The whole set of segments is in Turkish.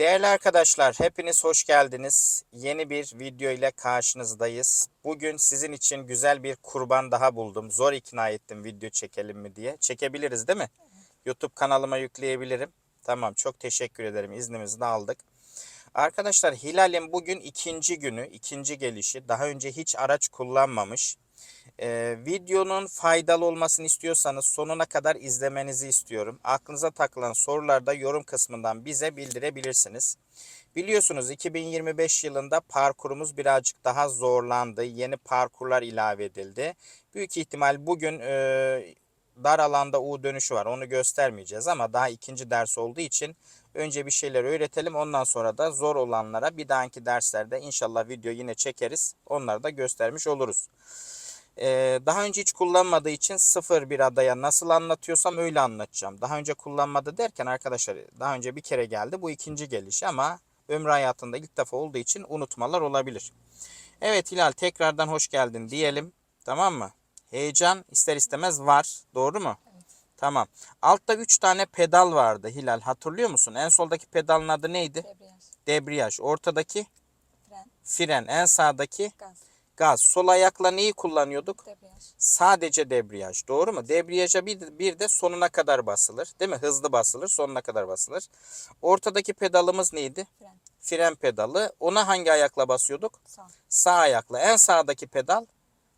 Değerli arkadaşlar, hepiniz hoş geldiniz. Yeni bir video ile karşınızdayız. Bugün sizin için güzel bir kurban daha buldum. Zor ikna ettim video çekelim mi diye. Çekebiliriz değil mi? YouTube kanalıma yükleyebilirim. Tamam, çok teşekkür ederim. İznimizi de aldık. Arkadaşlar Hilal'in bugün ikinci günü, ikinci gelişi. Daha önce hiç araç kullanmamış. Ee, videonun faydalı olmasını istiyorsanız sonuna kadar izlemenizi istiyorum. Aklınıza takılan sorularda yorum kısmından bize bildirebilirsiniz. Biliyorsunuz 2025 yılında parkurumuz birazcık daha zorlandı. Yeni parkurlar ilave edildi. Büyük ihtimal bugün e, dar alanda U dönüşü var. Onu göstermeyeceğiz ama daha ikinci ders olduğu için önce bir şeyler öğretelim. Ondan sonra da zor olanlara bir dahaki derslerde inşallah video yine çekeriz. Onları da göstermiş oluruz. Ee, daha önce hiç kullanmadığı için sıfır bir adaya nasıl anlatıyorsam öyle anlatacağım. Daha önce kullanmadı derken arkadaşlar daha önce bir kere geldi. Bu ikinci gelişi ama ömrü hayatında ilk defa olduğu için unutmalar olabilir. Evet Hilal tekrardan hoş geldin diyelim. Tamam mı? Heyecan ister istemez var. Doğru mu? Tamam. Altta 3 tane pedal vardı Hilal. Hatırlıyor musun? En soldaki pedalın adı neydi? Debriyaj, Debriyaj. Ortadaki fren, fren. En sağdaki gaz, gaz. Sol ayakla neyi kullanıyorduk? debriyaj, Sadece debriyaj. Doğru mu? Debriyaja bir bir de sonuna kadar basılır. Değil mi? Hızlı basılır. Sonuna kadar basılır. Ortadaki pedalımız neydi? fren, Fren pedalı. Ona hangi ayakla basıyorduk? sağ, Sağ ayakla. En sağdaki pedal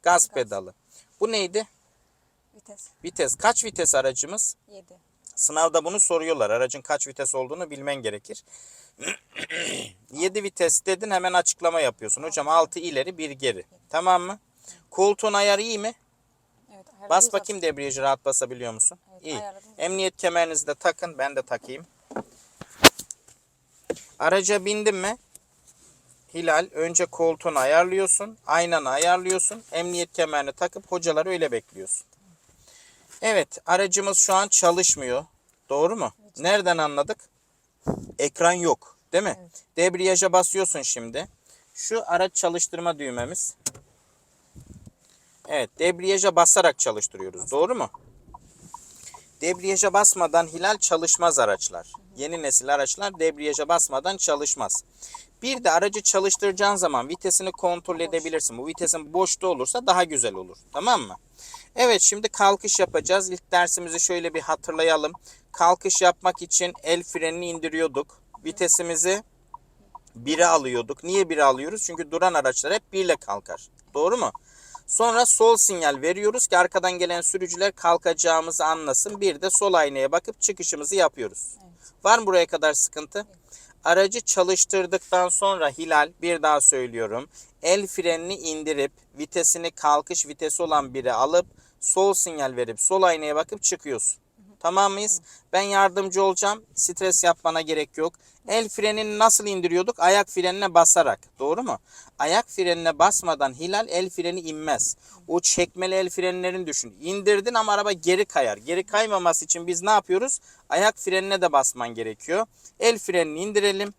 gaz pedalı. Bu neydi? vites, Vites. Kaç vites aracımız? 7, Sınavda bunu soruyorlar. Aracın kaç vites olduğunu bilmen gerekir. 7 vites dedin hemen açıklama yapıyorsun. Hocam 6 ileri 1 geri. Tamam mı? Koltuğun ayarı iyi mi? evet, Bas bakayım debriyajı rahat basabiliyor musun? Evet, İyi. ayarladım. Emniyet kemerinizi de takın. Ben de takayım. Araca bindin mi? Hilal önce koltuğunu ayarlıyorsun. Aynanı ayarlıyorsun. Emniyet kemerini takıp hocaları öyle bekliyorsun. Evet aracımız şu an çalışmıyor. Doğru mu? Nereden anladık? Ekran yok. Değil mi? Evet. Debriyaja basıyorsun şimdi. Şu araç çalıştırma düğmemiz. Evet, debriyaja basarak çalıştırıyoruz. Doğru mu? Debriyaja basmadan Hilal çalışmaz araçlar. Yeni nesil araçlar debriyaja basmadan çalışmaz. Bir de aracı çalıştıracağın zaman vitesini kontrol edebilirsin. Bu vitesin boşta olursa daha güzel olur. Tamam mı? Evet şimdi kalkış yapacağız. İlk dersimizi şöyle bir hatırlayalım. Kalkış yapmak için el frenini indiriyorduk. Vitesimizi 1'e alıyorduk. Niye 1'e alıyoruz? Çünkü duran araçlar hep 1 ile kalkar. Doğru mu? Sonra sol sinyal veriyoruz ki arkadan gelen sürücüler kalkacağımızı anlasın. Bir de sol aynaya bakıp çıkışımızı yapıyoruz. Var mı buraya kadar sıkıntı? Aracı çalıştırdıktan sonra Hilal bir daha söylüyorum. El frenini indirip vitesini kalkış vitesi olan biri alıp sol sinyal verip sol aynaya bakıp çıkıyorsun. Tamam mıyız? Ben yardımcı olacağım. Stres yapmana gerek yok. El frenini nasıl indiriyorduk? Ayak frenine basarak. Doğru mu? Ayak frenine basmadan Hilal el freni inmez. O çekmeli el frenlerini düşün. İndirdin ama araba geri kayar. Geri kaymaması için biz ne yapıyoruz? Ayak frenine de basman gerekiyor. El frenini indirelim.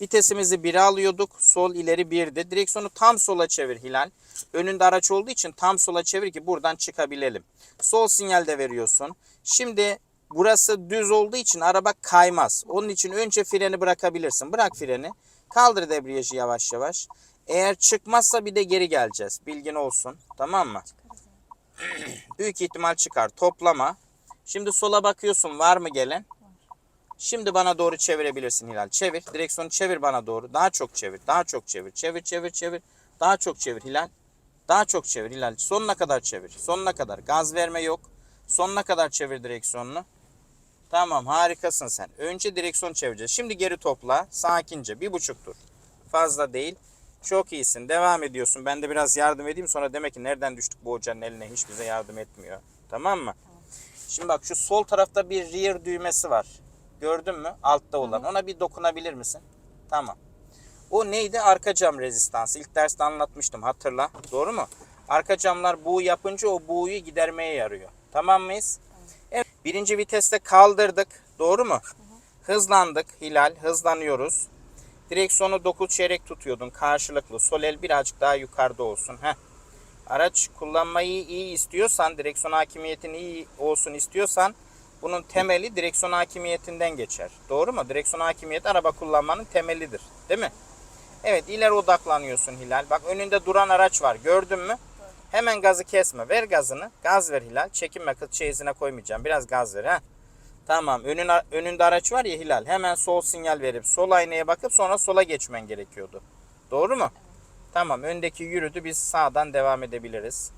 Vitesimizi 1'e alıyorduk. Sol ileri 1'de. Direksiyonu tam sola çevir Hilal. Önünde araç olduğu için tam sola çevir ki buradan çıkabilelim. Sol sinyal de veriyorsun. Şimdi burası düz olduğu için araba kaymaz. Onun için önce freni bırakabilirsin. Bırak freni. Kaldır debriyajı yavaş yavaş. Eğer çıkmazsa bir de geri geleceğiz. Bilgin olsun. Tamam mı? Büyük ihtimal çıkar. Toplama. Şimdi sola bakıyorsun. Var mı gelen? Şimdi bana doğru çevirebilirsin Hilal. Çevir. Direksiyonu çevir bana doğru. Daha çok çevir. Daha çok çevir. Çevir çevir çevir. Daha çok çevir Hilal. Daha çok çevir Hilal. Sonuna kadar çevir. Sonuna kadar. Gaz verme yok. Sonuna kadar çevir direksiyonunu. Tamam harikasın sen. Önce direksiyonu çevireceğiz. Şimdi geri topla. Sakince. Bir buçuk tur. Fazla değil. Çok iyisin. Devam ediyorsun. Ben de biraz yardım edeyim. Sonra demek ki nereden düştük bu hocanın eline hiç bize yardım etmiyor. Tamam mı? Şimdi bak şu sol tarafta bir rear düğmesi var. Gördün mü? Altta olan. Ona bir dokunabilir misin? Tamam. O neydi? Arka cam rezistansı. İlk derste anlatmıştım. Hatırla. Doğru mu? Arka camlar buğu yapınca o buğuyu gidermeye yarıyor. Tamam mıyız? Evet. Birinci viteste kaldırdık. Doğru mu? Hızlandık. Hilal. Hızlanıyoruz. Direksiyonu 9 çeyrek tutuyordun karşılıklı. Sol el birazcık daha yukarıda olsun. Heh. Araç kullanmayı iyi istiyorsan, direksiyon hakimiyetini iyi olsun istiyorsan Bunun temeli direksiyon hakimiyetinden geçer. Doğru mu? Direksiyon hakimiyeti araba kullanmanın temelidir. Değil mi? Evet ileri odaklanıyorsun Hilal. Bak önünde duran araç var. Gördün mü? Hemen gazı kesme. Ver gazını. Gaz ver Hilal. Çekinme kız çeyizine koymayacağım. Biraz gaz ver ha. Tamam. Önün, önünde araç var ya Hilal. Hemen sol sinyal verip sol aynaya bakıp sonra sola geçmen gerekiyordu. Doğru mu? Tamam. Öndeki yürüdü. Biz sağdan devam edebiliriz.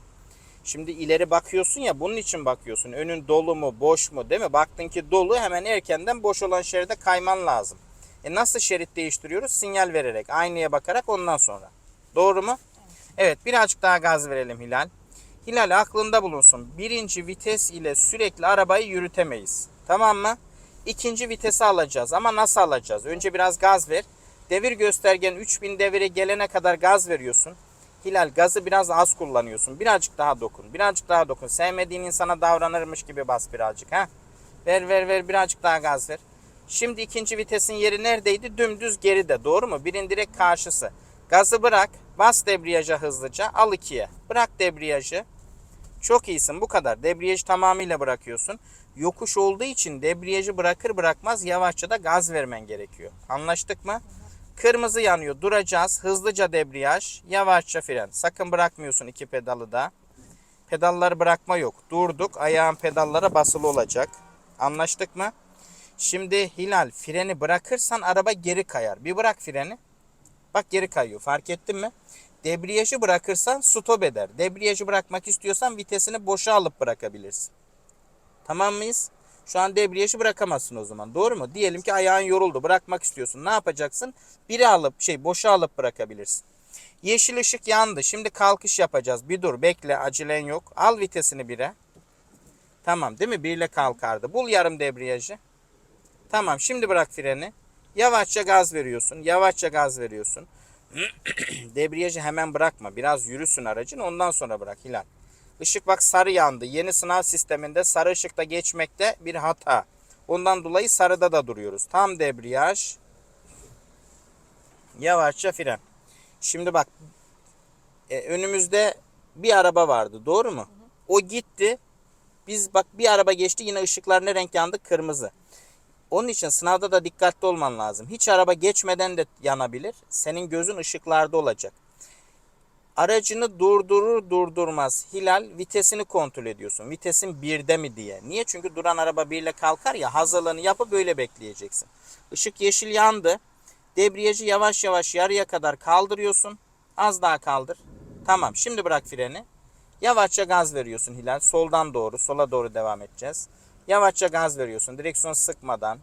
Şimdi ileri bakıyorsun ya bunun için bakıyorsun. Önün dolu mu boş mu değil mi? Baktın ki dolu hemen erkenden boş olan şeride kayman lazım. E nasıl şerit değiştiriyoruz? Sinyal vererek, aynaya bakarak ondan sonra. Doğru mu? Evet birazcık daha gaz verelim Hilal. Hilal aklında bulunsun. Birinci vites ile sürekli arabayı yürütemeyiz. Tamam mı? İkinci vitesi alacağız ama nasıl alacağız? Önce biraz gaz ver. Devir göstergen 3000 devire gelene kadar gaz veriyorsun. Hilal gazı biraz az kullanıyorsun. Birazcık daha dokun. Birazcık daha dokun. Sevmediğin insana davranırmış gibi bas birazcık ha. Ver ver ver birazcık daha gaz ver. Şimdi ikinci vitesin yeri neredeydi? Dümdüz geride. Doğru mu? Birin direkt karşısı. Gazı bırak. Bas debriyaja hızlıca. Al ikiye. Bırak debriyajı. Çok iyisin bu kadar. Debriyajı tamamıyla bırakıyorsun. Yokuş olduğu için debriyajı bırakır bırakmaz yavaşça da gaz vermen gerekiyor. Anlaştık mı? Kırmızı yanıyor. Duracağız. Hızlıca debriyaj. Yavaşça fren. Sakın bırakmıyorsun iki pedalı da. Pedalları bırakma yok. Durduk. Ayağın pedallara basılı olacak. Anlaştık mı? Şimdi Hilal freni bırakırsan araba geri kayar. Bir bırak freni. Bak geri kayıyor. Fark ettin mi? Debriyajı bırakırsan stop eder. Debriyajı bırakmak istiyorsan vitesini boşa alıp bırakabilirsin. Tamam mıyız? Şu an debriyajı bırakamazsın o zaman. Doğru mu? Diyelim ki ayağın yoruldu. Bırakmak istiyorsun. Ne yapacaksın? Biri alıp şey boşa alıp bırakabilirsin. Yeşil ışık yandı. Şimdi kalkış yapacağız. Bir dur bekle acelen yok. Al vitesini bire. Tamam değil mi? Birle kalkardı. Bul yarım debriyajı. Tamam şimdi bırak freni. Yavaşça gaz veriyorsun. Yavaşça gaz veriyorsun. Debriyajı hemen bırakma. Biraz yürüsün aracın ondan sonra bırak Hilal. Işık bak sarı yandı. Yeni sınav sisteminde sarı ışıkta geçmekte bir hata. Ondan dolayı sarıda da duruyoruz. Tam debriyaj. Yavaşça fren. Şimdi bak e, önümüzde bir araba vardı doğru mu? O gitti. Biz bak bir araba geçti yine ışıklar ne renk yandı? Kırmızı. Onun için sınavda da dikkatli olman lazım. Hiç araba geçmeden de yanabilir. Senin gözün ışıklarda olacak. Aracını durdurur durdurmaz Hilal vitesini kontrol ediyorsun. Vitesin birde mi diye. Niye? Çünkü duran araba birle kalkar ya hazırlığını yapıp böyle bekleyeceksin. Işık yeşil yandı. Debriyajı yavaş yavaş yarıya kadar kaldırıyorsun. Az daha kaldır. Tamam şimdi bırak freni. Yavaşça gaz veriyorsun Hilal. Soldan doğru, sola doğru devam edeceğiz. Yavaşça gaz veriyorsun. Direksiyon sıkmadan.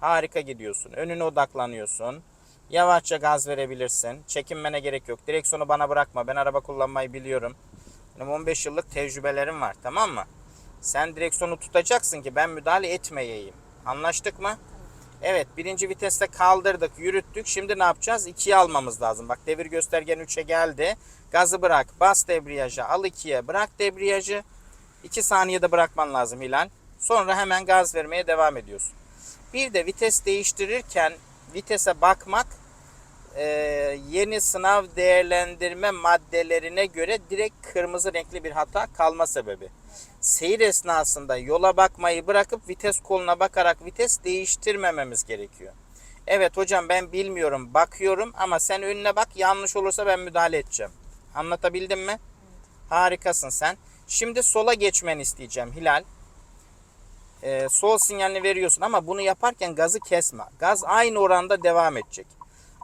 Harika gidiyorsun. Önüne odaklanıyorsun. Yavaşça gaz verebilirsin. Çekinmene gerek yok. Direksiyonu bana bırakma. Ben araba kullanmayı biliyorum. Benim 15 yıllık tecrübelerim var. Tamam mı? Sen direksiyonu tutacaksın ki ben müdahale etmeyeyim. Anlaştık mı? Evet birinci viteste kaldırdık, yürüttük. Şimdi ne yapacağız? 2'ye almamız lazım. Bak devir göstergen 3'e geldi. Gazı bırak, bas debriyaja, al 2'ye, bırak debriyajı. 2 saniyede bırakman lazım Hilal. Sonra hemen gaz vermeye devam ediyorsun. Bir de vites değiştirirken vitese bakmak e, yeni sınav değerlendirme maddelerine göre direkt kırmızı renkli bir hata kalma sebebi. Seyir esnasında yola bakmayı bırakıp vites koluna bakarak vites değiştirmememiz gerekiyor. Evet hocam ben bilmiyorum bakıyorum ama sen önüne bak yanlış olursa ben müdahale edeceğim. Anlatabildim mi? Harikasın sen. Şimdi sola geçmeni isteyeceğim Hilal. Ee, sol sinyalini veriyorsun ama bunu yaparken gazı kesme. Gaz aynı oranda devam edecek.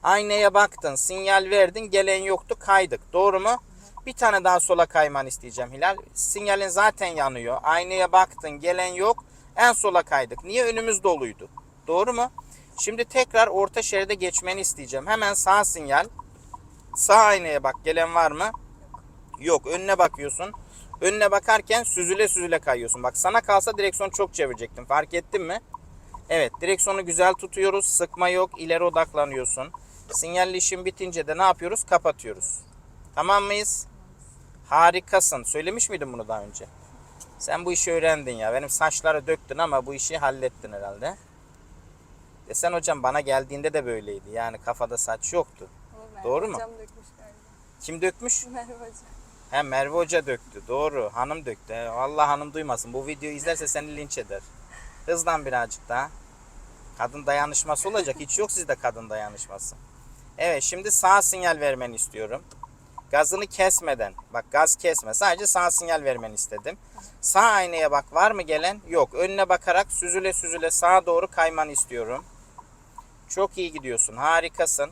Aynaya baktın, sinyal verdin, gelen yoktu, kaydık. Doğru mu? Bir tane daha sola kayman isteyeceğim Hilal. Sinyalin zaten yanıyor. Aynaya baktın, gelen yok. En sola kaydık. Niye? Önümüz doluydu. Doğru mu? Şimdi tekrar orta şeride geçmeni isteyeceğim. Hemen sağ sinyal. Sağ aynaya bak. Gelen var mı? Yok. Önüne bakıyorsun. Önüne bakarken süzüle süzüle kayıyorsun. Bak sana kalsa direksiyonu çok çevirecektin. Fark ettin mi? Evet. Direksiyonu güzel tutuyoruz. Sıkma yok. İleri odaklanıyorsun. Sinyalli işin bitince de ne yapıyoruz? Kapatıyoruz. Tamam mıyız? Harikasın. Söylemiş miydim bunu daha önce? Sen bu işi öğrendin ya. Benim saçları döktün ama bu işi hallettin herhalde. E sen hocam bana geldiğinde de böyleydi. Yani kafada saç yoktu. Doğru mu? Hocam dökmüş. Kim dökmüş? Merve Hocam. He Merve Hoca döktü. Doğru. Hanım döktü. Allah hanım duymasın. Bu videoyu izlerse seni linç eder. Hızlan birazcık daha. Kadın dayanışması olacak. Hiç yok sizde kadın dayanışması. Evet şimdi sağ sinyal vermeni istiyorum. Gazını kesmeden. Bak gaz kesme. Sadece sağ sinyal vermeni istedim. Sağ aynaya bak. Var mı gelen? Yok. Önüne bakarak süzüle süzüle sağa doğru kaymanı istiyorum. Çok iyi gidiyorsun. Harikasın.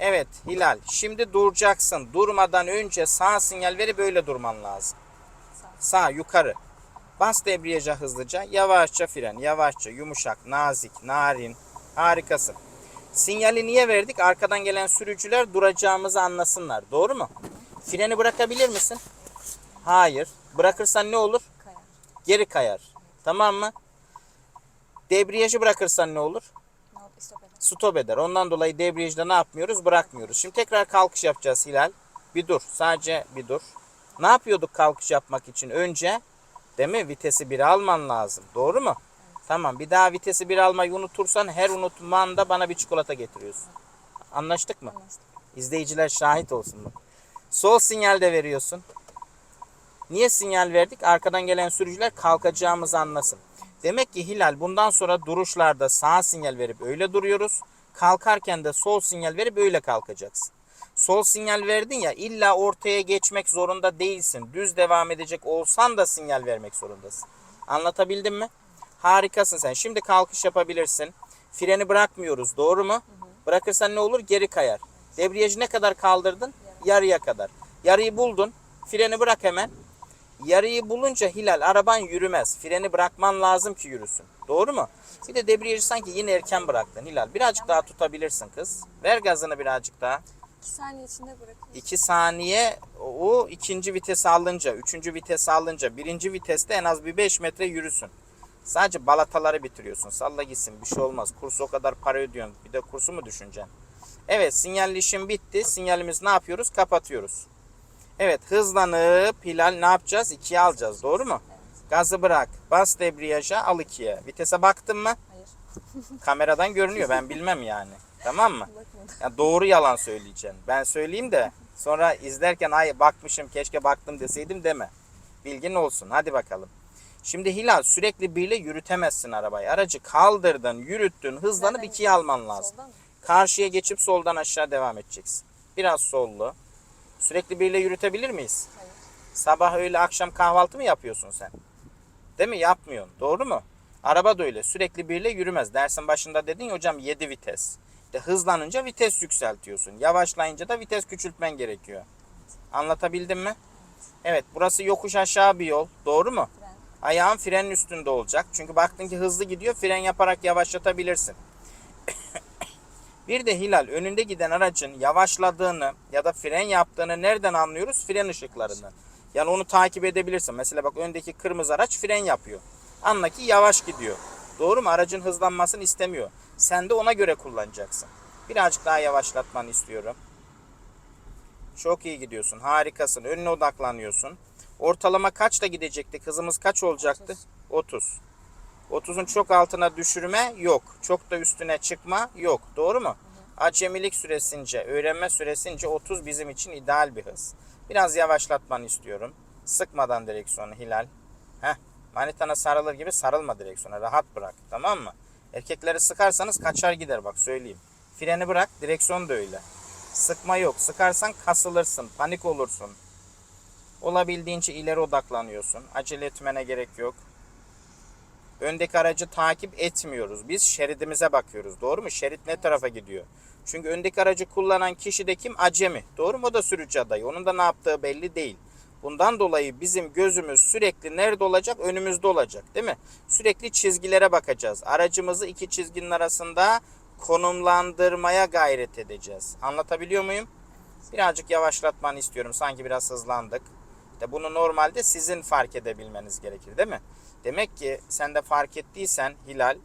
Evet Hilal. Şimdi duracaksın. Durmadan önce sağ sinyal verip böyle durman lazım. Sağ. Sağ yukarı. Bas debriyaja hızlıca. Yavaşça fren. Yavaşça yumuşak, nazik, narin. Harikasın. Sinyali niye verdik? Arkadan gelen sürücüler duracağımızı anlasınlar. Doğru mu? Freni bırakabilir misin? Hayır. Bırakırsan ne olur? Kayar. Geri kayar. Tamam mı? Debriyajı bırakırsan ne olur? Ne oldu? Stop eder. Ondan dolayı debriyajda ne yapmıyoruz? Bırakmıyoruz. Şimdi tekrar kalkış yapacağız Hilal. Bir dur. Sadece bir dur. Ne yapıyorduk kalkış yapmak için? Önce değil mi? Vitesi bir alman lazım. Doğru mu? Tamam. Bir daha vitesi bir almayı unutursan her unutmanda bana bir çikolata getiriyorsun. Anlaştık mı? Anlaştık. İzleyiciler şahit olsun bu. Sol sinyal de veriyorsun. Niye sinyal verdik? Arkadan gelen sürücüler kalkacağımızı anlasın. Demek ki Hilal bundan sonra duruşlarda sağ sinyal verip öyle duruyoruz. Kalkarken de sol sinyal verip öyle kalkacaksın. Sol sinyal verdin ya illa ortaya geçmek zorunda değilsin. Düz devam edecek olsan da sinyal vermek zorundasın. Anlatabildim mi? Harikasın sen. Şimdi kalkış yapabilirsin. Freni bırakmıyoruz. Doğru mu? Bırakırsan ne olur? Geri kayar. Debriyajı ne kadar kaldırdın? Yarıya kadar. Yarıyı buldun. Freni bırak hemen. Yarıyı bulunca Hilal araban yürümez. Freni bırakman lazım ki yürüsün. Doğru mu? Bir de debriyajı sanki yine erken bıraktın Hilal. Birazcık daha tutabilirsin kız. Ver gazını birazcık daha. 2 saniye içinde bırakıyoruz. 2 saniye o ikinci vites alınca, üçüncü vites alınca, birinci viteste en az bir 5 metre yürüsün. Sadece balataları bitiriyorsun. Salla gitsin bir şey olmaz. Kurs o kadar para ödüyorsun. Bir de kursu mu düşüneceksin? Evet sinyalli işim bitti. Sinyalimiz ne yapıyoruz? Kapatıyoruz. Evet hızlanıp Hilal ne yapacağız? 2'ye alacağız. Doğru mu? Evet. Gazı bırak. Bas debriyaja al 2'ye. Vitese baktın mı? Hayır. Kameradan görünüyor. Ben bilmem yani. Tamam mı? Bakmadım. Ya doğru yalan söyleyeceksin. Ben söyleyeyim de sonra izlerken ay bakmışım keşke baktım deseydim deme. Bilgin olsun. Hadi bakalım. Şimdi Hilal sürekli birle yürütemezsin arabayı. Aracı kaldırdın, yürüttün, hızlanıp Nereden ikiye alman lazım. Soldan mı? Karşıya geçip soldan aşağı devam edeceksin. Biraz sollu. Sürekli birle yürütebilir miyiz? Hayır. Sabah öğle akşam kahvaltı mı yapıyorsun sen? Değil mi? Yapmıyorsun. Doğru mu? Araba da öyle. Sürekli birle yürümez. Dersin başında dedin ya hocam 7 vites. De hızlanınca vites yükseltiyorsun. Yavaşlayınca da vites küçültmen gerekiyor. Anlatabildim mi? Evet. Burası yokuş aşağı bir yol. Doğru mu? Fren. Ayağın frenin üstünde olacak. Çünkü baktın ki hızlı gidiyor. Fren yaparak yavaşlatabilirsin. Bir de Hilal önünde giden aracın yavaşladığını ya da fren yaptığını nereden anlıyoruz? Fren ışıklarından. Yani onu takip edebilirsin. Mesela bak öndeki kırmızı araç fren yapıyor. Anla ki yavaş gidiyor. Doğru mu? Aracın hızlanmasını istemiyor. Sen de ona göre kullanacaksın. Birazcık daha yavaşlatmanı istiyorum. Çok iyi gidiyorsun. Harikasın. Önüne odaklanıyorsun. Ortalama kaçta gidecektik? Hızımız kaç olacaktı? 30. 30'un çok altına düşürme yok. Çok da üstüne çıkma yok. Doğru mu? Acemilik süresince, öğrenme süresince 30 bizim için ideal bir hız. Biraz yavaşlatmanı istiyorum. Sıkmadan direksiyonu Hilal. Heh, manitana sarılır gibi sarılma direksiyona. Rahat bırak. Tamam mı? Erkekleri sıkarsanız kaçar gider bak söyleyeyim. Freni bırak, direksiyon da öyle. Sıkma yok. Sıkarsan kasılırsın, panik olursun. Olabildiğince ileri odaklanıyorsun. Acele etmene gerek yok. Öndeki aracı takip etmiyoruz. Biz şeridimize bakıyoruz. Doğru mu? Şerit ne tarafa gidiyor? Çünkü öndeki aracı kullanan kişi de kim? Acemi. Doğru mu? O da sürücü adayı. Onun da ne yaptığı belli değil. Bundan dolayı bizim gözümüz sürekli nerede olacak? Önümüzde olacak. Değil mi? Sürekli çizgilere bakacağız. Aracımızı iki çizginin arasında konumlandırmaya gayret edeceğiz. Anlatabiliyor muyum? Birazcık yavaşlatmanı istiyorum. Sanki biraz hızlandık. İşte bunu normalde sizin fark edebilmeniz gerekir değil mi? Demek ki sen de fark ettiysen Hilal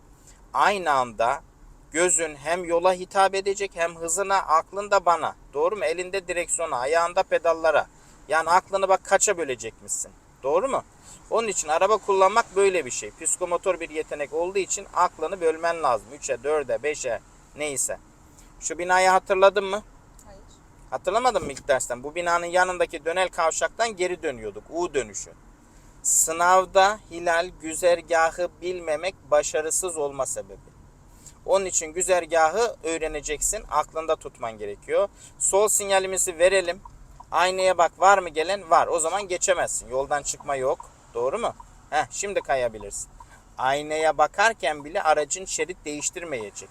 aynı anda gözün hem yola hitap edecek hem hızına aklın da bana. Doğru mu? Elinde direksiyona, ayağında pedallara. Yani aklını bak kaça bölecekmişsin. Doğru mu? Onun için araba kullanmak böyle bir şey. Psikomotor bir yetenek olduğu için aklını bölmen lazım. 3'e, 4'e, 5'e neyse. Şu binayı hatırladın mı? Hayır. Hatırlamadın mı ilk dersten? Bu binanın yanındaki dönel kavşaktan geri dönüyorduk. U dönüşü. Sınavda hilal güzergahı bilmemek başarısız olma sebebi. Onun için güzergahı öğreneceksin. Aklında tutman gerekiyor. Sol sinyalimizi verelim. Aynaya bak var mı gelen? Var. O zaman geçemezsin. Yoldan çıkma yok. Doğru mu? Heh, şimdi kayabilirsin. Aynaya bakarken bile aracın şerit değiştirmeyecek.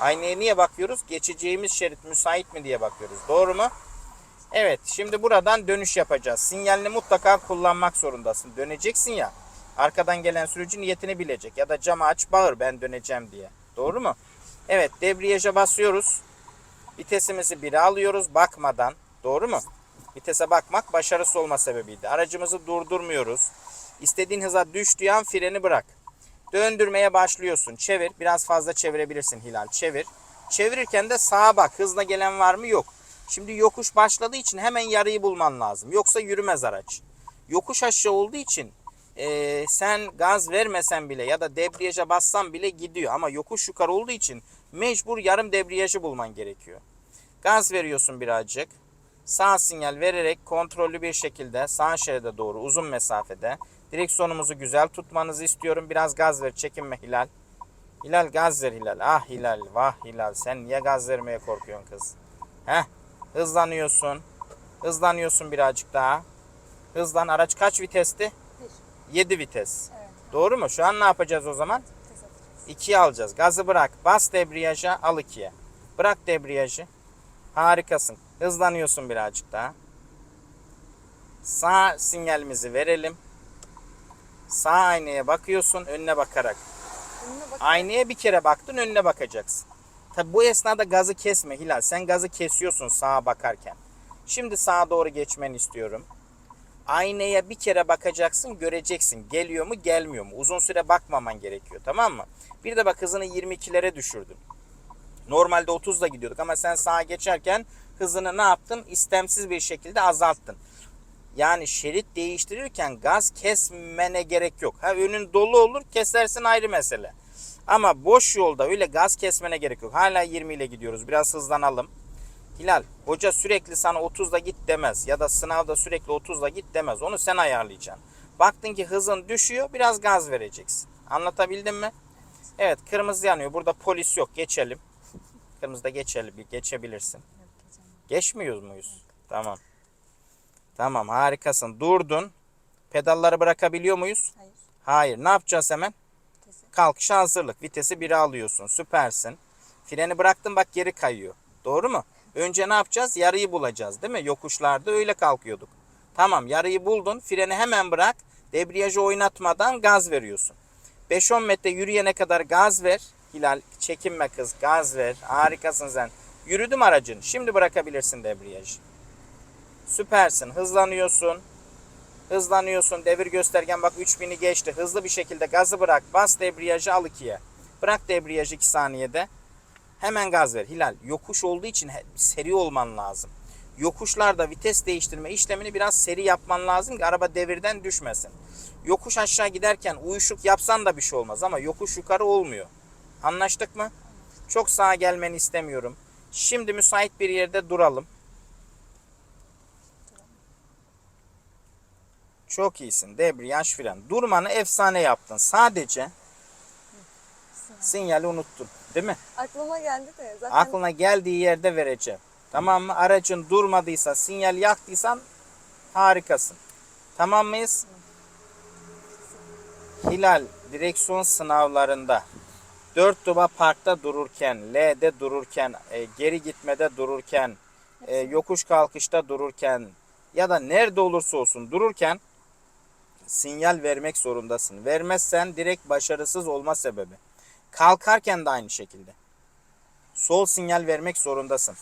Aynaya niye bakıyoruz? Geçeceğimiz şerit müsait mi diye bakıyoruz. Doğru mu? Evet, şimdi buradan dönüş yapacağız. Sinyalini mutlaka kullanmak zorundasın. Döneceksin ya. Arkadan gelen sürücü niyetini bilecek ya da camı aç bağır ben döneceğim diye. Doğru mu? Evet, debriyaja basıyoruz. Vitesimizi 1'e alıyoruz bakmadan. Doğru mu? Vitese bakmak başarısız olma sebebiydi. Aracımızı durdurmuyoruz. İstediğin hıza düştüğü an freni bırak. Döndürmeye başlıyorsun. Çevir. Biraz fazla çevirebilirsin Hilal. Çevir. Çevirirken de sağa bak. Hızla gelen var mı? Yok. Şimdi yokuş başladığı için hemen yarıyı bulman lazım. Yoksa yürümez araç. Yokuş aşağı olduğu için eee, sen gaz vermesen bile ya da debriyaja bassan bile gidiyor. Ama yokuş yukarı olduğu için mecbur yarım debriyajı bulman gerekiyor. Gaz veriyorsun birazcık. Sağ sinyal vererek kontrollü bir şekilde sağ şeride doğru uzun mesafede direksiyonumuzu güzel tutmanızı istiyorum. Biraz gaz ver çekinme Hilal. Hilal gaz ver Hilal. Ah Hilal vah Hilal sen niye gaz vermeye korkuyorsun kız? Heh hızlanıyorsun. Hızlanıyorsun birazcık daha. Hızlan araç kaç vitesti? Bir. 7 vites. Evet. Doğru mu? Şu an ne yapacağız o zaman? Tez atacağız. 2'ye alacağız. Gazı bırak. Bas debriyaja al 2'ye. Bırak debriyajı. Harikasın. Hızlanıyorsun birazcık daha. Sağ sinyalimizi verelim. Sağ aynaya bakıyorsun önüne bakarak. Önüne bak. Aynaya bir kere baktın önüne bakacaksın. Tabi bu esnada gazı kesme Hilal. Sen gazı kesiyorsun sağa bakarken. Şimdi sağa doğru geçmeni istiyorum. Aynaya bir kere bakacaksın göreceksin. Geliyor mu gelmiyor mu? Uzun süre bakmaman gerekiyor tamam mı? Bir de bak hızını 22'lere düşürdün. Normalde 30'da gidiyorduk ama sen sağa geçerken hızını ne yaptın? İstemsiz bir şekilde azalttın. Yani şerit değiştirirken gaz kesmene gerek yok. Ha önün dolu olur kesersin ayrı mesele. Ama boş yolda öyle gaz kesmene gerek yok. Hala 20 ile gidiyoruz. Biraz hızlanalım. Hilal hoca sürekli sana 30'da git demez. Ya da sınavda sürekli 30'da git demez. Onu sen ayarlayacaksın. Baktın ki hızın düşüyor biraz gaz vereceksin. Anlatabildim mi? Evet kırmızı yanıyor. Burada polis yok. Geçelim. Kırmızıda geçelim. Geçebilirsin. Geçmiyoruz muyuz? Tamam. Tamam harikasın. Durdun. Pedalları bırakabiliyor muyuz? Hayır. Hayır. Ne yapacağız hemen? Kalkışa hazırlık. Vitesi 1'e alıyorsun. Süpersin. Freni bıraktın bak geri kayıyor. Doğru mu? Önce ne yapacağız? Yarıyı bulacağız değil mi? Yokuşlarda öyle kalkıyorduk. Tamam yarıyı buldun. Freni hemen bırak. Debriyajı oynatmadan gaz veriyorsun. 5-10 metre yürüyene kadar gaz ver. Hilal çekinme kız gaz ver. Harikasın sen. Yürüdüm aracın. Şimdi bırakabilirsin debriyajı. Süpersin. Hızlanıyorsun. Hızlanıyorsun. Devir göstergen bak 3000'i geçti. Hızlı bir şekilde gazı bırak. Bas debriyajı al 2'ye. Bırak debriyajı 2 saniyede. Hemen gaz ver. Hilal yokuş olduğu için seri olman lazım. Yokuşlarda vites değiştirme işlemini biraz seri yapman lazım ki araba devirden düşmesin. Yokuş aşağı giderken uyuşuk yapsan da bir şey olmaz ama yokuş yukarı olmuyor. Anlaştık mı? Çok sağa gelmeni istemiyorum. Şimdi müsait bir yerde duralım. Çok iyisin. Debriyaj fren. Durmanı efsane yaptın. Sadece sinyali unuttun. Değil mi? Aklıma geldi de zaten Aklına geldiği yerde vereceğim. Tamam mı? Aracın durmadıysa, sinyal yaktıysan harikasın. Tamam mıyız? Hilal direksiyon sınavlarında 4 duba parkta dururken, L'de dururken, e, geri gitmede dururken, e, yokuş kalkışta dururken ya da nerede olursa olsun dururken sinyal vermek zorundasın. Vermezsen direkt başarısız olma sebebi. Kalkarken de aynı şekilde sol sinyal vermek zorundasın.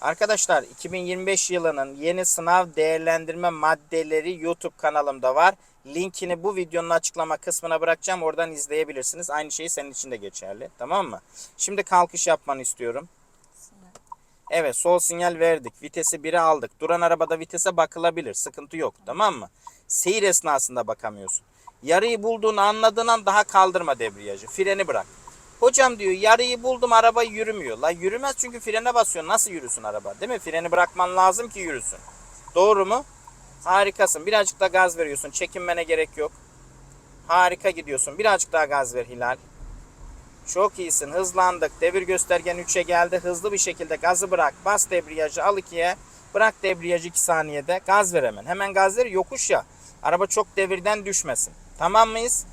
Arkadaşlar 2025 yılının yeni sınav değerlendirme maddeleri YouTube kanalımda var. Linkini bu videonun açıklama kısmına bırakacağım. Oradan izleyebilirsiniz. Aynı şey senin için de geçerli. Tamam mı? Şimdi kalkış yapmanı istiyorum. Evet sol sinyal verdik. Vitesi 1'e aldık. Duran arabada vitese bakılabilir. Sıkıntı yok. Tamam mı? Seyir esnasında bakamıyorsun. Yarıyı bulduğunu anladığın an daha kaldırma debriyajı. Freni bırak. Hocam diyor yarıyı buldum araba yürümüyor. La yürümez çünkü frene basıyor. Nasıl yürüsün araba? Değil mi? Freni bırakman lazım ki yürüsün. Doğru mu? Harikasın. Birazcık da gaz veriyorsun. Çekinmene gerek yok. Harika gidiyorsun. Birazcık daha gaz ver Hilal. Çok iyisin. Hızlandık. Devir göstergen 3'e geldi. Hızlı bir şekilde gazı bırak. Bas debriyajı al 2'ye. Bırak debriyajı 2 saniyede. Gaz ver hemen. Hemen gaz ver. Yokuş ya. Araba çok devirden düşmesin. Tamam mıyız?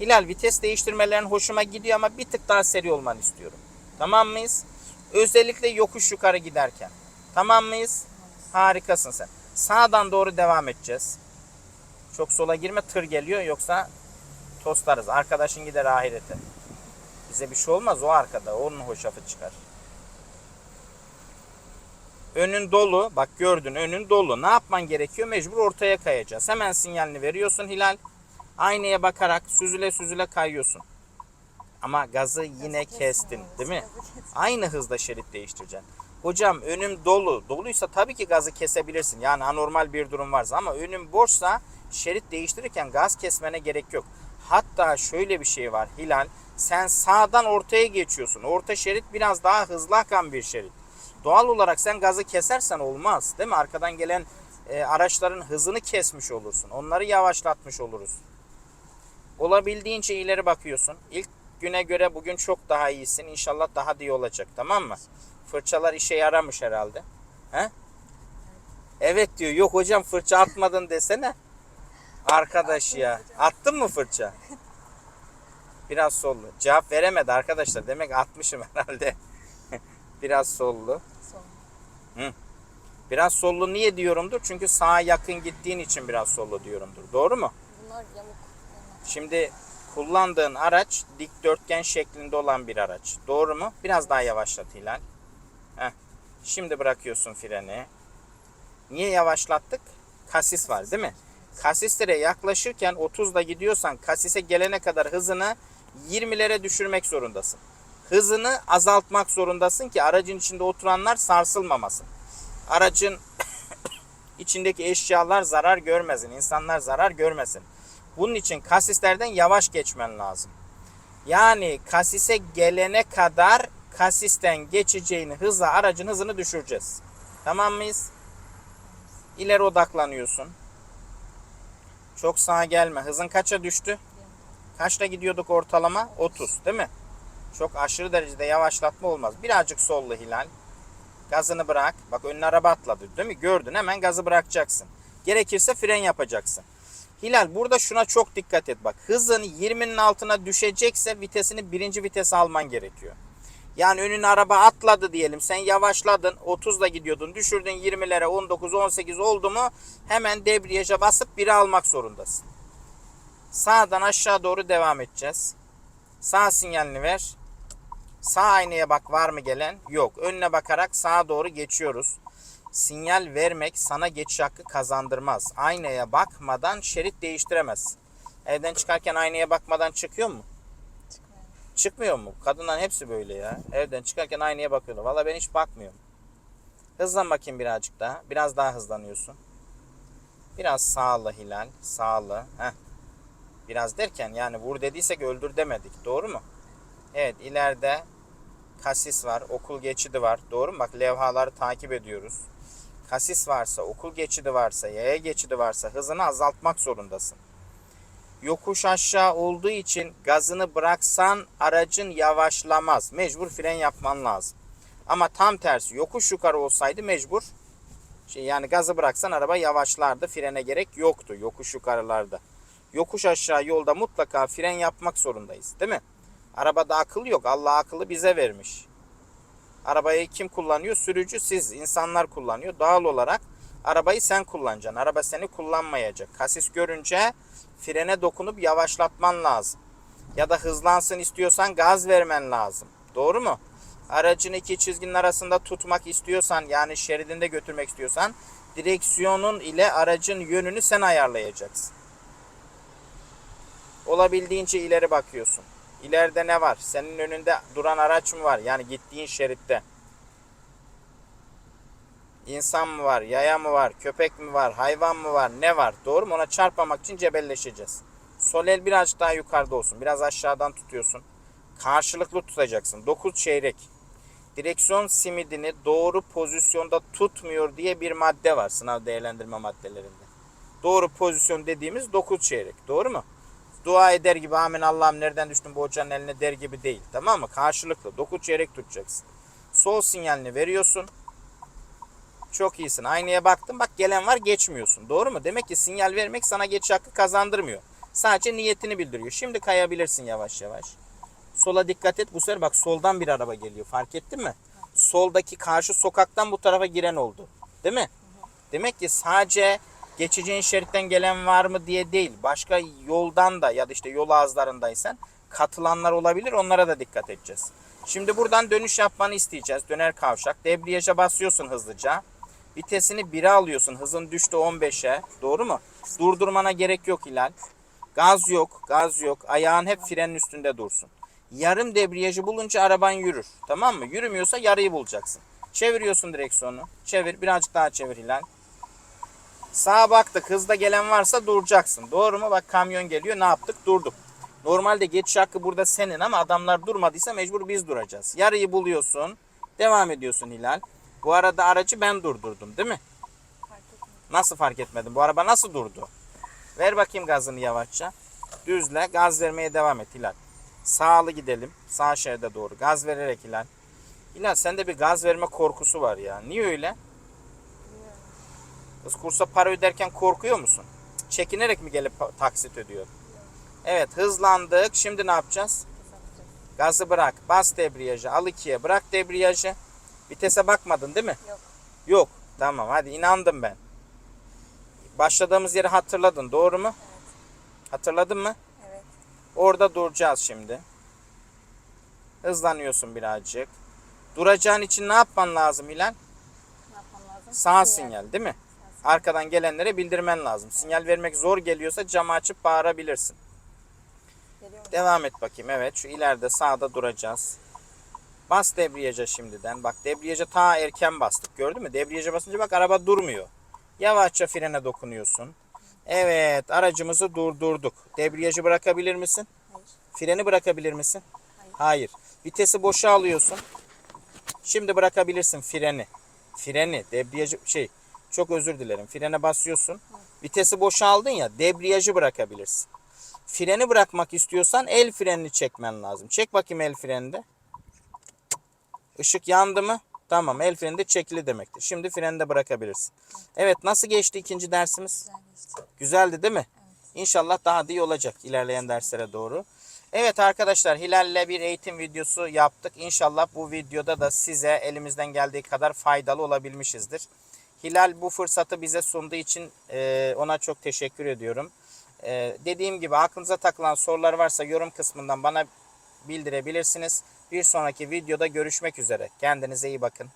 Hilal vites değiştirmelerin hoşuma gidiyor ama bir tık daha seri olmanı istiyorum. Tamam mıyız? Özellikle yokuş yukarı giderken. Tamam mıyız? Harikasın sen. Sağdan doğru devam edeceğiz. Çok sola girme tır geliyor yoksa tostarız. Arkadaşın gider ahirete. Bize bir şey olmaz o arkada. Onun hoşafı çıkar. Önün dolu. Bak gördün önün dolu. Ne yapman gerekiyor? Mecbur ortaya kayacağız. Hemen sinyalini veriyorsun Hilal. Aynaya bakarak süzüle süzüle kayıyorsun. Ama gazı yine kestin değil mi? Aynı hızda şerit değiştireceksin. Hocam önüm dolu. Doluysa tabii ki gazı kesebilirsin. Yani anormal bir durum varsa ama önüm boşsa şerit değiştirirken gaz kesmene gerek yok. Hatta şöyle bir şey var Hilal. Sen sağdan ortaya geçiyorsun. Orta şerit biraz daha hızlı akan bir şerit. Doğal olarak sen gazı kesersen olmaz. Değil mi? Arkadan gelen e, araçların hızını kesmiş olursun. Onları yavaşlatmış oluruz. Olabildiğince ileri bakıyorsun. İlk güne göre bugün çok daha iyisin. İnşallah daha da iyi olacak. Tamam mı? Fırçalar işe yaramış herhalde. He? Evet diyor. Yok hocam fırça atmadın desene. Arkadaş ya. Attın mı fırça? Biraz sollu. Cevap veremedi arkadaşlar. Demek atmışım herhalde. Biraz sollu. Son. Biraz sollu niye diyorumdur? Çünkü sağa yakın gittiğin için biraz sollu diyorumdur. Doğru mu? Bunlar yamuk. Şimdi kullandığın araç dikdörtgen şeklinde olan bir araç. Doğru mu? Biraz daha yavaşlat Hilal. Heh. Şimdi bırakıyorsun freni. Niye yavaşlattık? Kasis var değil mi? Kasislere yaklaşırken 30'da gidiyorsan kasise gelene kadar hızını 20'lere düşürmek zorundasın. Hızını azaltmak zorundasın ki aracın içinde oturanlar sarsılmamasın. Aracın içindeki eşyalar zarar görmesin, insanlar zarar görmesin. Bunun için kasislerden yavaş geçmen lazım. Yani kasise gelene kadar kasisten geçeceğini hızla aracın hızını düşüreceğiz. Tamam mıyız? İleri odaklanıyorsun. Çok sağa gelme. Hızın kaça düştü? Kaçta gidiyorduk ortalama? 30 değil mi? Çok aşırı derecede yavaşlatma olmaz. Birazcık sollu Hilal. Gazını bırak. Bak önüne araba atladı değil mi? Gördün hemen gazı bırakacaksın. Gerekirse fren yapacaksın. Hilal burada şuna çok dikkat et bak. Hızın 20'nin altına düşecekse vitesini birinci vitese alman gerekiyor. Yani önüne araba atladı diyelim. Sen yavaşladın. 30'da gidiyordun. Düşürdün 20'lere 19 18 oldu mu hemen debriyaja basıp 1'i almak zorundasın. Sağdan aşağı doğru devam edeceğiz. Sağ sinyalini ver. Sağ aynaya bak var mı gelen? Yok. Önüne bakarak sağa doğru geçiyoruz. Sinyal vermek sana geçiş hakkı kazandırmaz. Aynaya bakmadan şerit değiştiremez. Evden çıkarken aynaya bakmadan çıkıyor mu? Çıkmıyor. Çıkmıyor mu? Kadınların hepsi böyle ya. Evden çıkarken aynaya bakıyorlar. Valla ben hiç bakmıyorum. Hızlan bakayım birazcık daha. Biraz daha hızlanıyorsun. Biraz sağlı Hilal. Sağlı. Heh. Biraz derken yani vur dediysek öldür demedik. Doğru mu? Evet ileride kasis var. Okul geçidi var. Doğru mu? Bak levhaları takip ediyoruz. Kasis varsa, okul geçidi varsa, yaya geçidi varsa hızını azaltmak zorundasın. Yokuş aşağı olduğu için gazını bıraksan aracın yavaşlamaz. Mecbur fren yapman lazım. Ama tam tersi yokuş yukarı olsaydı mecbur şey yani gazı bıraksan araba yavaşlardı. Frene gerek yoktu yokuş yukarılarda. Yokuş aşağı yolda mutlaka fren yapmak zorundayız, değil mi? Arabada akıl yok. Allah akıllı bize vermiş. Arabayı kim kullanıyor? Sürücü siz, insanlar kullanıyor. Doğal olarak arabayı sen kullanacaksın. Araba seni kullanmayacak. Kasis görünce frene dokunup yavaşlatman lazım. Ya da hızlansın istiyorsan gaz vermen lazım. Doğru mu? Aracını iki çizginin arasında tutmak istiyorsan yani şeridinde götürmek istiyorsan direksiyonun ile aracın yönünü sen ayarlayacaksın. Olabildiğince ileri bakıyorsun. İleride ne var? Senin önünde duran araç mı var? Yani gittiğin şeritte. İnsan mı var? Yaya mı var? Köpek mi var? Hayvan mı var? Ne var? Doğru mu? Ona çarpmamak için cebelleşeceğiz. Sol el birazcık daha yukarıda olsun. Biraz aşağıdan tutuyorsun. Karşılıklı tutacaksın. 9 çeyrek. Direksiyon simidini doğru pozisyonda tutmuyor diye bir madde var sınav değerlendirme maddelerinde. Doğru pozisyon dediğimiz 9 çeyrek. Doğru mu? Dua eder gibi amin Allah'ım nereden düştüm bu hocanın eline der gibi değil. Tamam mı? Karşılıklı 9 çeyrek tutacaksın. Sol sinyalini veriyorsun. Çok iyisin. Aynaya baktın bak gelen var geçmiyorsun. Doğru mu? Demek ki sinyal vermek sana geçiş hakkı kazandırmıyor. Sadece niyetini bildiriyor. Şimdi kayabilirsin yavaş yavaş. Sola dikkat et. Bu sefer bak soldan bir araba geliyor. Fark ettin mi? Soldaki karşı sokaktan bu tarafa giren oldu. Değil mi? Demek ki sadece geçeceğin şeritten gelen var mı diye değil. Başka yoldan da ya da işte yol ağızlarındaysan katılanlar olabilir. Onlara da dikkat edeceğiz. Şimdi buradan dönüş yapmanı isteyeceğiz. Döner kavşak. Debriyaja basıyorsun hızlıca. Vitesini 1'e alıyorsun. Hızın düştü 15'e. Doğru mu? Durdurmana gerek yok Hilal. Gaz yok. Gaz yok. Ayağın hep frenin üstünde dursun. Yarım debriyajı bulunca araban yürür. Tamam mı? Yürümüyorsa yarıyı bulacaksın. Çeviriyorsun direksiyonu. Çevir. Birazcık daha çevir Hilal. Sağa baktık. Hızda gelen varsa duracaksın. Doğru mu? Bak kamyon geliyor. Ne yaptık? Durduk. Normalde geçiş hakkı burada senin ama adamlar durmadıysa mecbur biz duracağız. Yarıyı buluyorsun. Devam ediyorsun Hilal. Bu arada aracı ben durdurdum değil mi? Fark. Nasıl fark etmedin? Bu araba nasıl durdu? Ver bakayım gazını yavaşça. Düzle. Gaz vermeye devam et Hilal. Sağlı gidelim. Sağ şeride doğru. Gaz vererek Hilal. Hilal sende bir gaz verme korkusu var ya. Niye öyle? Kursa para öderken korkuyor musun? Çekinerek mi gelip taksit ödüyor? Evet hızlandık. Şimdi ne yapacağız? Gazı bırak. Bas debriyajı. Al ikiye. Bırak debriyajı. Vitese bakmadın değil mi? Yok. Yok. Tamam hadi inandım ben. Başladığımız yeri hatırladın doğru mu? Evet. Hatırladın mı? Evet. Orada duracağız şimdi. Hızlanıyorsun birazcık. Duracağın için ne yapman lazım Hilal? Ne yapmam lazım? Sağ Sinyal. sinyal değil mi? Arkadan gelenlere bildirmen lazım. Sinyal vermek zor geliyorsa camı açıp bağırabilirsin. Devam et bakayım. Evet şu ileride sağda duracağız. Bas debriyaja şimdiden. Bak debriyaja ta erken bastık. Gördün mü? Debriyaja basınca bak araba durmuyor. Yavaşça frene dokunuyorsun. Evet aracımızı durdurduk. Debriyajı bırakabilir misin? Hayır. Freni bırakabilir misin? Hayır. Hayır. Vitesi boşa alıyorsun. Şimdi bırakabilirsin freni. Freni, debriyajı şey çok özür dilerim. Frene basıyorsun. Vitesi boşa aldın ya debriyajı bırakabilirsin. Freni bırakmak istiyorsan el frenini çekmen lazım. Çek bakayım el freninde. Işık yandı mı? Tamam el freni de çekili demektir. Şimdi freni de bırakabilirsin. Evet nasıl geçti ikinci dersimiz? Güzel geçti. Güzeldi değil mi? İnşallah daha da iyi olacak ilerleyen derslere doğru. Evet arkadaşlar Hilal'le bir eğitim videosu yaptık. İnşallah bu videoda da size elimizden geldiği kadar faydalı olabilmişizdir. Hilal bu fırsatı bize sunduğu için e, ona çok teşekkür ediyorum. E, dediğim gibi aklınıza takılan sorular varsa yorum kısmından bana bildirebilirsiniz. Bir sonraki videoda görüşmek üzere. Kendinize iyi bakın.